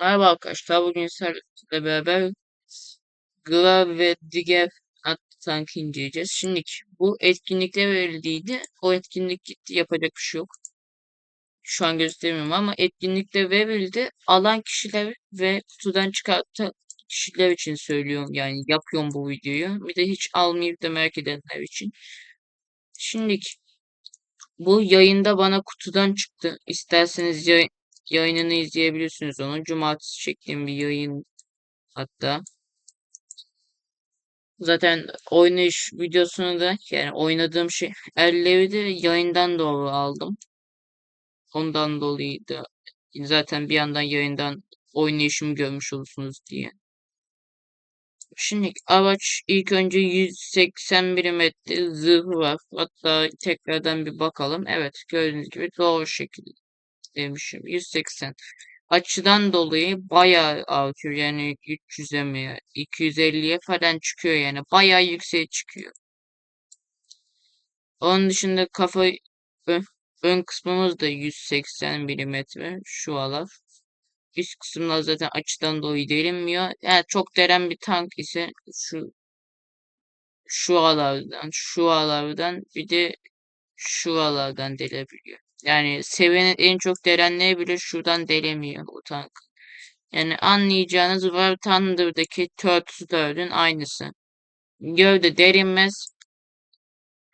Merhaba arkadaşlar. Bugün sizlerle beraber Grav ve Diger adlı tankı inceleyeceğiz. Şimdi bu etkinlikte verildiydi. O etkinlik gitti. Yapacak bir şey yok. Şu an göstermiyorum ama etkinlikte verildi. Alan kişiler ve kutudan çıkartan kişiler için söylüyorum. Yani yapıyorum bu videoyu. Bir de hiç almayıp da merak edenler için. Şimdi bu yayında bana kutudan çıktı. İsterseniz yayın yayınını izleyebilirsiniz onun. Cumartesi çektiğim bir yayın hatta. Zaten oynayış videosunu da yani oynadığım şey elleri de yayından doğru aldım. Ondan dolayı da zaten bir yandan yayından oynayışımı görmüş olursunuz diye. Şimdi araç ilk önce 180 milimetre zırhı var. Hatta tekrardan bir bakalım. Evet gördüğünüz gibi doğru şekilde demişim. 180. Açıdan dolayı bayağı artıyor. Yani 300'e mi 250'ye falan çıkıyor yani. Bayağı yükseğe çıkıyor. Onun dışında kafa ön, ön kısmımız da 180 milimetre şu alan. Üst kısımlar zaten açıdan dolayı delinmiyor. Yani çok deren bir tank ise şu şu alardan, şu alardan bir de şu alardan delebiliyor. Yani seviyenin en çok derenleri bile şuradan delemiyor bu tank. Yani anlayacağınız War Thunder'daki Turtle 4'ün aynısı. Gövde derinmez.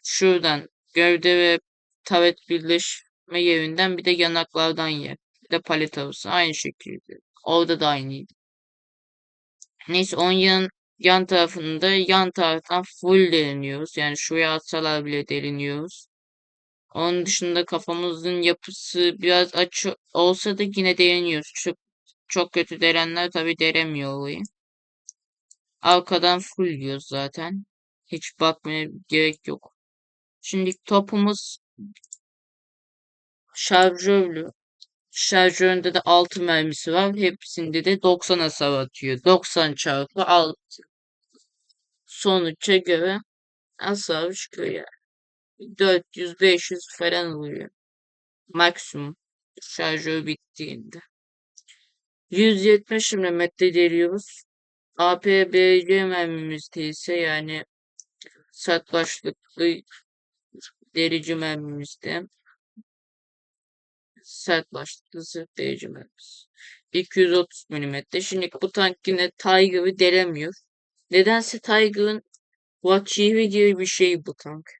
Şuradan gövde ve taret birleşme yerinden bir de yanaklardan yer. Bir de palet arası aynı şekilde. Orada da aynıydı. Neyse onun yan, yan tarafında yan taraftan full deliniyoruz. Yani şuraya atsalar bile deliniyoruz. Onun dışında kafamızın yapısı biraz açı olsa da yine deliniyoruz. Çok, çok kötü delenler tabi delemiyor olayı. Arkadan full yiyoruz zaten. Hiç bakmaya gerek yok. Şimdi topumuz şarjörlü. Şarjöründe de 6 mermisi var. Hepsinde de 90 hasar atıyor. 90 çarpı 6. Sonuca göre hasar çıkıyor yani. 400-500 falan oluyor. Maksimum. Şarjör bittiğinde. 170 mm deliyoruz. APBC mermimizde ise yani sert başlıklı derici mermimizde sert başlıklı zırh derici mermimiz. 230 mm. Şimdi bu tank yine Tiger'ı delemiyor. Nedense Tiger'ın Vakivi gibi bir şey bu tank.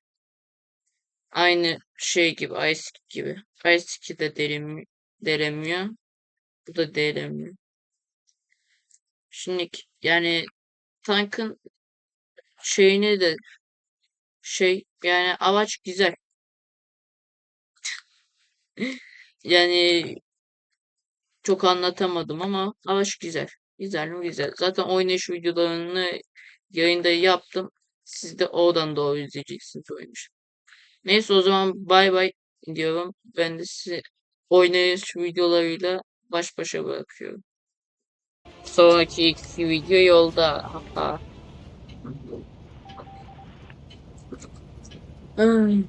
Aynı şey gibi Ice gibi. Ice de delemi delemiyor. Bu da delemiyor. Şimdi yani tankın şeyini de şey yani avaç güzel. yani çok anlatamadım ama avaç güzel. Güzel mi güzel. Zaten oynayış videolarını yayında yaptım. Siz de oradan doğru izleyeceksiniz oynamış. Neyse o zaman bay bay diyorum. Ben de sizi oynayış videolarıyla baş başa bırakıyorum. Sonraki iki video yolda. Haha. Hmm.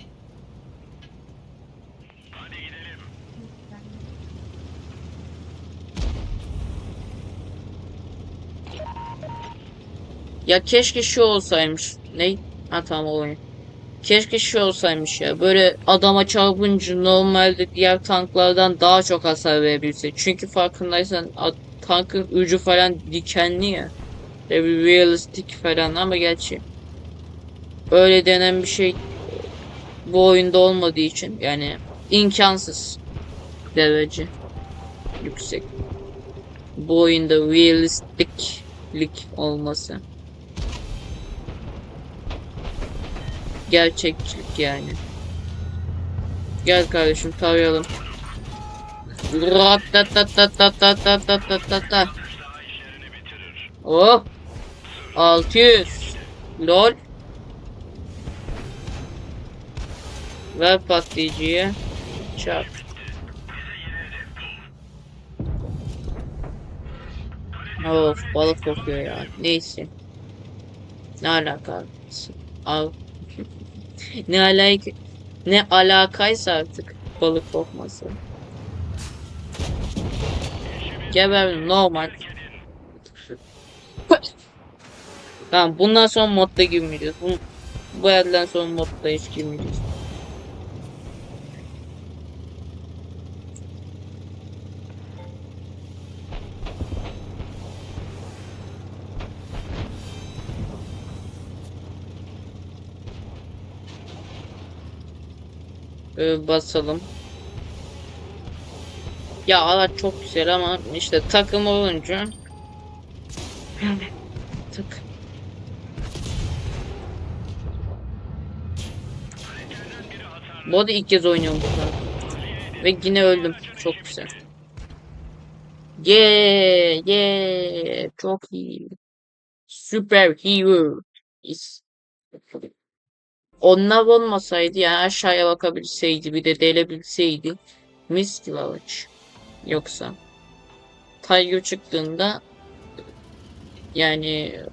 Ya keşke şu olsaymış. Ne? Ha tamam oyun. Keşke şu olsaymış ya. Böyle adama çarpınca normalde diğer tanklardan daha çok hasar verebilse. Çünkü farkındaysan tankın ucu falan dikenli ya. Ve realistik falan ama gerçi öyle denen bir şey bu oyunda olmadığı için yani imkansız derece yüksek. Bu oyunda realistiklik olması. Gerçekçilik yani. Gel kardeşim tarayalım. Oh. 600. Lol. Ver patlayıcıya. Çarp. Of balık kokuyor ya. Neyse. Ne alaka? Al. Ne alaka? Ne alakaysa artık balık kokması. geberdim normal. Tamam bundan sonra modda girmeyeceğiz. Bu, bu yerden sonra modda hiç girmeyeceğiz. Ee, basalım. Ya araç çok güzel ama işte takım olunca tık. Bu arada ilk kez oynuyorum burada. Ve yine öldüm. Çok güzel. Yeah, yeah, çok iyi. Süper hero. Onlar olmasaydı yani aşağıya bakabilseydi bir de delebilseydi mis gibi avaç. Yoksa Tiger çıktığında yani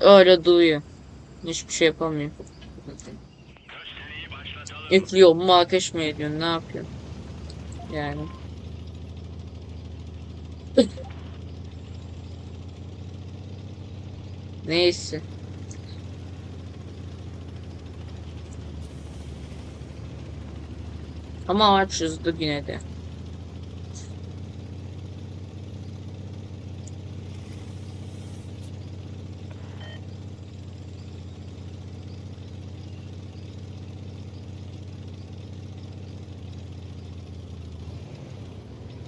öyle duruyor. Hiçbir şey yapamıyor. Yüklüyor mu ateş mi ediyor ne yapıyor? Yani. Neyse. Ama ağaç hızlı yine de.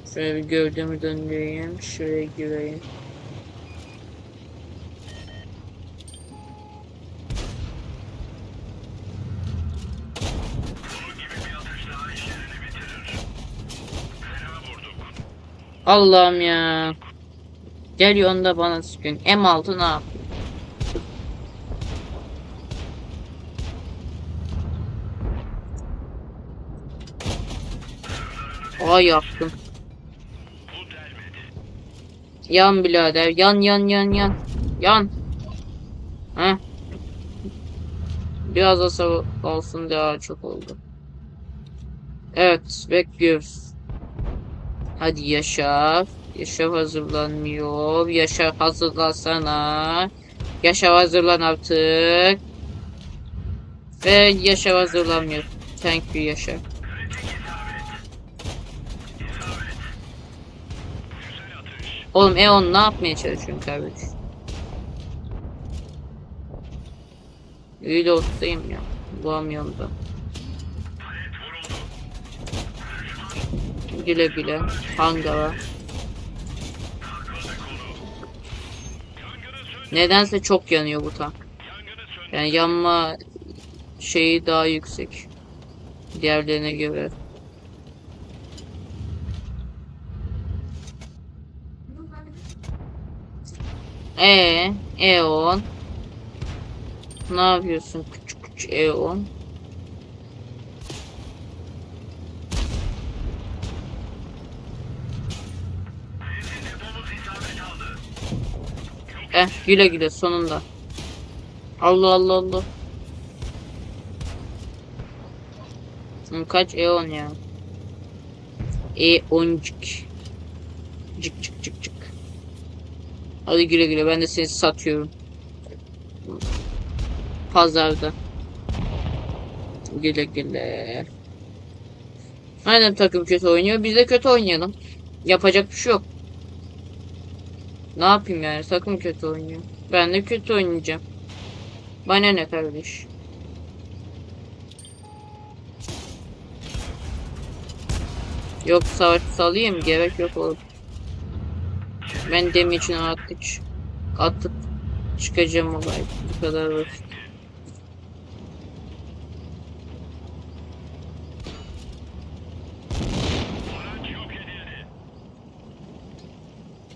Şöyle bir gövdemi döndüreyim. Şuraya gireyim. Allah'ım ya. Geliyor onda bana sıkın. M6 ne yap? Ay yaptım. Yan birader. Yan yan yan yan. Yan. Heh. Biraz hasar olsun daha çok oldu. Evet bekliyoruz. Hadi Yaşar. Yaşar hazırlanmıyor. Yaşar hazırlansana. Yaşar hazırlan artık. Ve Yaşar hazırlanmıyor. Thank you Yaşar. Oğlum Eon ne yapmaya çalışıyorsun kardeş? Ottayım ya. Bulamıyorum da. Güle güle. Hangara. Nedense çok yanıyor bu tank. Yani yanma şeyi daha yüksek. Diğerlerine göre. E, Eon. Ne yapıyorsun küçük küçük Eon? Eh güle güle sonunda. Allah Allah Allah. Kaç Eon ya? E10'cik. Cık cık cık cık. Hadi güle güle ben de seni satıyorum. Pazarda. Güle güle. Aynen takım kötü oynuyor. Biz de kötü oynayalım. Yapacak bir şey yok. Ne yapayım yani? Takım kötü oynuyor. Ben de kötü oynayacağım. Bana ne kardeş? Yok savaş salayım gerek yok oğlum. Ben dem için attık. Attık. Çıkacağım olay. Bu kadar basit.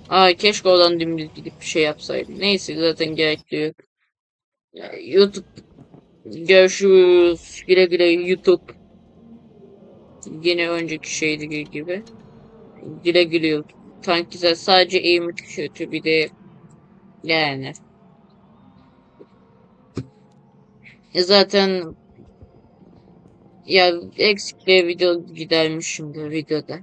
Aa keşke oradan dümdüz gidip bir şey yapsaydım. Neyse zaten gerekli yok. YouTube görüşürüz. Güle güle YouTube. Yine önceki şeydi gibi. Güle güle YouTube. Tank güzel sadece aim kötü bir de yani. E zaten ya eksikliğe video gidermiş şimdi videoda.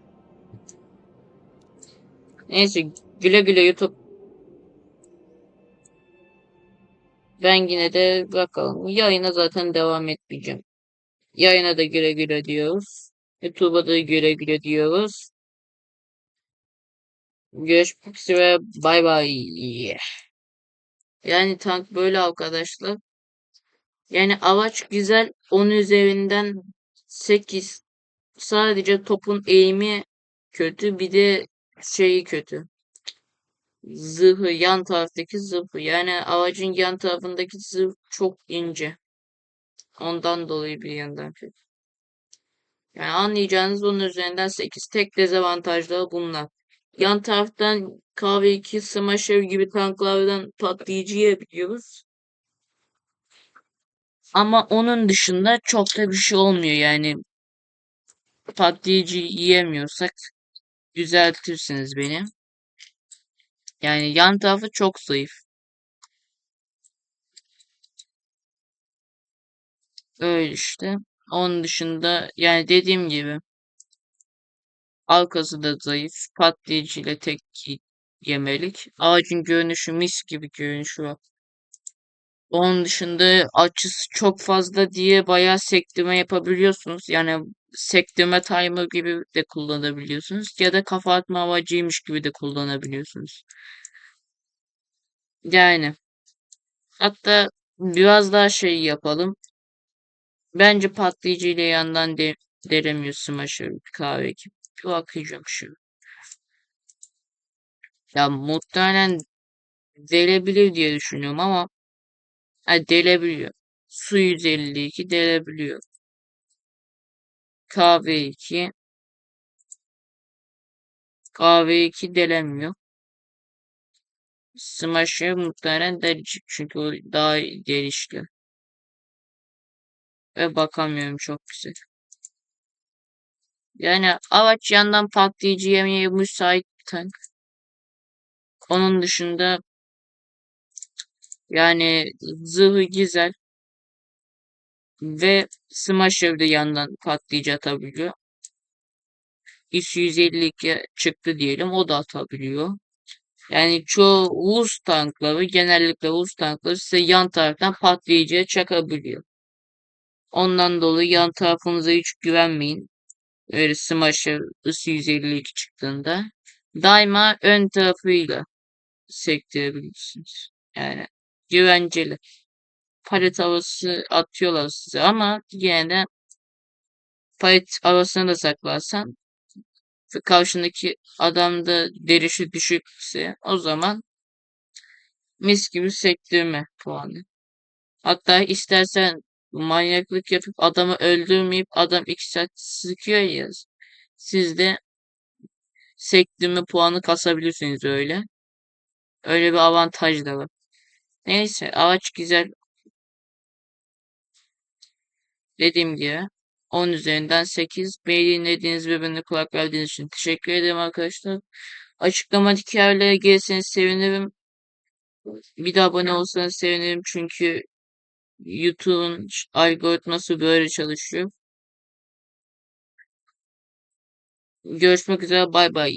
Neyse güle güle YouTube. Ben yine de bakalım. Yayına zaten devam etmeyeceğim. Yayına da güle güle diyoruz. YouTube'a da güle güle diyoruz. Görüşmek üzere. Bay bay. Yani tank böyle arkadaşlar. Yani avaç güzel. 10 üzerinden 8. Sadece topun eğimi kötü. Bir de şeyi kötü. Zırhı yan taraftaki zırhı. Yani avacın yan tarafındaki zırh çok ince. Ondan dolayı bir yandan kötü. Yani anlayacağınız onun üzerinden 8. Tek dezavantajları bunlar. Yan taraftan KV2 Smasher gibi tanklardan patlayıcı yiyebiliyoruz. Ama onun dışında çok da bir şey olmuyor yani. Patlayıcı yiyemiyorsak düzeltirsiniz beni. Yani yan tarafı çok zayıf. Öyle işte. Onun dışında yani dediğim gibi arkası da zayıf. Patlayıcı tek yemelik. Ağacın görünüşü mis gibi görünüşü var. Onun dışında açısı çok fazla diye bayağı sektirme yapabiliyorsunuz. Yani sektirme timer gibi de kullanabiliyorsunuz. Ya da kafa atma amacıymış gibi de kullanabiliyorsunuz. Yani. Hatta biraz daha şey yapalım. Bence patlayıcı ile yandan de deremiyor Smasher kahve gibi. Bir bakacağım şu. Ya muhtemelen delebilir diye düşünüyorum ama ha, delebiliyor. Su 152 delebiliyor. Kahve 2 kahve 2 delemiyor. Smasher muhtemelen delecek çünkü o daha gelişti. Ve bakamıyorum çok güzel. Yani avaç yandan patlayıcı yemeye müsait bir tank. Onun dışında yani zırhı güzel. Ve Smasher de yandan patlayıcı atabiliyor. İS 152 çıktı diyelim o da atabiliyor. Yani çoğu Rus tankları genellikle Rus tankları size yan taraftan patlayıcıya çakabiliyor. Ondan dolayı yan tarafınıza hiç güvenmeyin. Öyle Smasher IS 152 çıktığında. Daima ön tarafıyla sektirebilirsiniz. Yani güvenceli. Palet havası atıyorlar size ama yine de palet havasını da saklarsan karşındaki adamda derişi düşükse o zaman mis gibi sektirme puanı. Hatta istersen manyaklık yapıp adamı öldürmeyip adam iki saat sıkıyor ya. Siz de sektirme puanı kasabilirsiniz öyle. Öyle bir avantaj da var. Neyse ağaç güzel. Dediğim gibi 10 üzerinden 8. Beni dinlediğiniz ve beni kulak verdiğiniz için teşekkür ederim arkadaşlar. Açıklamadaki yerlere gelirseniz sevinirim. Bir de abone olsanız sevinirim çünkü YouTube'un algoritması böyle çalışıyor. Görüşmek üzere bay bay.